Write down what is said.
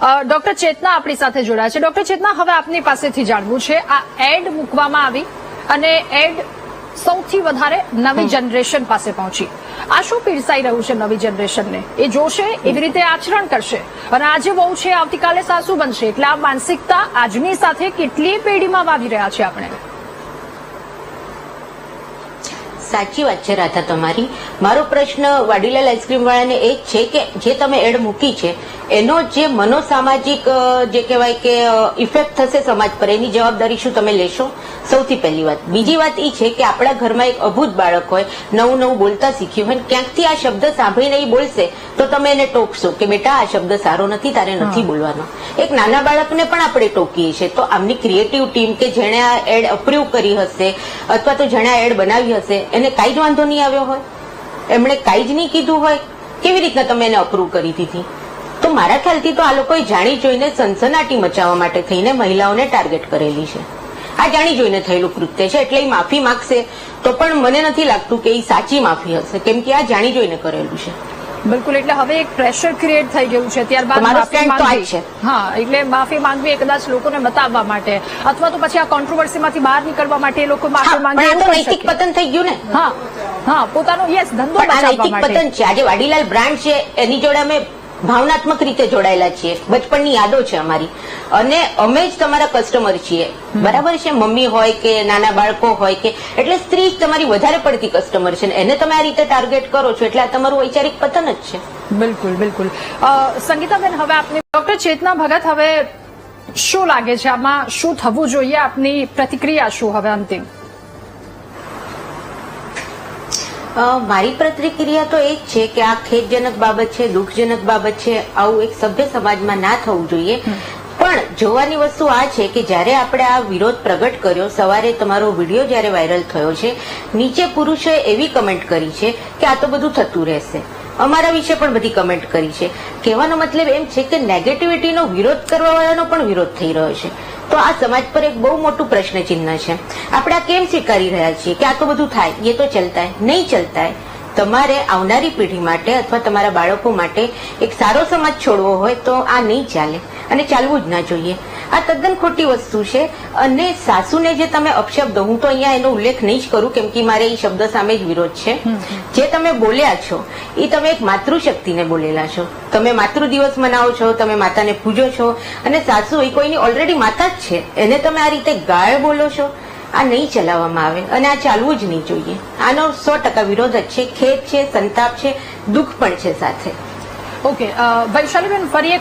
Doctor ચેતના આપણી સાથે જોડાયા છે. ડોક્ટર ચેતના હવે આપની પાસેથી જાણવું છે આ એડ મૂકવામાં આવી અને એડ સૌથી વધારે નવી જનરેશન પાસે પહોંચી. આ શું પીરસાઈ રહ્યું છે નવી જનરેશનને? એ જોશે એવી રીતે આચરણ કરશે. અને આજે બહુ છે આવતીકાલે સાસુ બનશે. એટલે આ માનસિકતા આજની સાથે કેટલી પેઢીમાં વાવી રહ્યા છે આપણે? સાચી વાત છે રાધા તમારી. મારો પ્રશ્ન વાડીલાલ આઈસ્ક્રીમ વાળાને એ છે કે જે તમે એડ મૂકી છે એનો જે મનોસામાજિક જે કહેવાય કે ઇફેક્ટ થશે સમાજ પર એની જવાબદારી શું તમે લેશો? સૌથી પહેલી વાત. બીજી વાત એ છે કે આપણા ઘરમાં એક અભૂત બાળક હોય નવું નવું બોલતા શીખ્યું હોય ક્યાંકથી આ શબ્દ સાંભળીને એ બોલશે તો તમે એને ટોકશો કે બેટા આ શબ્દ સારો નથી તારે નથી બોલવાનો. એક નાના બાળકને પણ આપણે ટોકીએ છીએ તો આમની ક્રિએટિવ ટીમ કે જેણે આ એડ અપ્રૂવ કરી હશે અથવા તો જેણે આ એડ બનાવી હશે એને કાંઈ જ વાંધો નહીં આવ્યો હોય. એમણે કાંઈ જ નહીં કીધું હોય. કેવી રીતના તમે એને અપ્રૂવ કરી દીધી? તો મારા ખ્યાલથી તો આ લોકોએ જાણી જોઈને સનસનાટી મચાવવા માટે થઈને મહિલાઓને ટાર્ગેટ કરેલી છે. આ જાણી જોઈને થયેલું કૃત્ય છે, એટલે એ માફી માંગશે તો પણ મને નથી લાગતું કે એ સાચી માફી હશે, કેમ કે આ જાણી જોઈને કરેલું છે. બિલકુલ એટલે હવે એક પ્રેશર ક્રિએટ થઈ ગયું છે. ત્યારબાદ માફી માંગવી. છે. હા એટલે માફી માંગવી કદાચ લોકોને બતાવવા માટે. અથવા તો પછી આ કોન્ટ્રોવર્સીમાંથી બહાર નીકળવા માટે એ લોકો માફી માંગે તો નૈતિક પતન થઈ ગયું ને. હા હા પોતાનો યસ ધંધો બચાવવા માટે. પતન છે. આજે વાડીલાલ બ્રાન્ડ છે એની જોડે અમે ભાવનાત્મક રીતે જોડાયેલા છીએ. બચપણની યાદો છે અમારી. અને અમે જ તમારા કસ્ટમર છીએ. બરાબર છે? મમ્મી હોય કે નાના બાળકો હોય કે એટલે સ્ત્રી જ તમારી વધારે પડતી કસ્ટમર છે ને એને તમે આ રીતે ટાર્ગેટ કરો છો એટલે આ તમારું વૈચારિક પતન જ છે. બિલકુલ બિલકુલ. સંગીતાબેન હવે આપને ડોક્ટર ચેતના ભગત હવે શું લાગે છે? આમાં શું થવું જોઈએ? આપની પ્રતિક્રિયા શું હવે અંતિમ? મારી પ્રતિક્રિયા તો એ જ છે કે આ ખેદજનક બાબત છે દુઃખજનક બાબત છે આવું એક સભ્ય સમાજમાં ના થવું જોઈએ. પણ જોવાની વસ્તુ આ છે કે જ્યારે આપણે આ વિરોધ પ્રગટ કર્યો સવારે તમારો વીડિયો જ્યારે વાયરલ થયો છે નીચે પુરુષોએ એવી કમેન્ટ કરી છે કે આ તો બધું થતું રહેશે. અમારા વિશે પણ બધી કમેન્ટ કરી છે. કહેવાનો મતલબ એમ છે કે નેગેટિવિટીનો વિરોધ કરવા વાળાનો પણ વિરોધ થઈ રહ્યો છે. તો આ સમાજ પર એક બહુ મોટું પ્રશ્ન ચિહ્ન છે. આપણે આ કેમ સ્વીકારી રહ્યા છીએ? કે આ તો બધું થાય? એ તો ચલતા નહીં ચલતા તમારે આવનારી પેઢી માટે અથવા તમારા બાળકો માટે એક સારો સમાજ છોડવો હોય તો આ નહીં ચાલે. અને ચાલવું જ ના જોઈએ. આ તદ્દન ખોટી વસ્તુ છે. અને સાસુને જે તમે અપશબ્દ હું તો અહીંયા એનો ઉલ્લેખ નહીં જ કરું કેમ કે મારે એ શબ્દ સામે જ વિરોધ છે. જે તમે બોલ્યા છો એ તમે એક માતૃશક્તિને બોલેલા છો. તમે માતૃ દિવસ મનાવો છો તમે માતાને પૂજો છો. અને સાસુ એ કોઈની ઓલરેડી માતા જ છે. એને તમે આ રીતે ગાય બોલો છો? આ નહીં ચલાવવામાં આવે અને આ ચાલવું જ નહીં જોઈએ. આનો સો ટકા વિરોધ જ છે, ખેદ છે, સંતાપ છે, દુઃખ પણ છે સાથે. ઓકે વૈશાલીબેન ફરી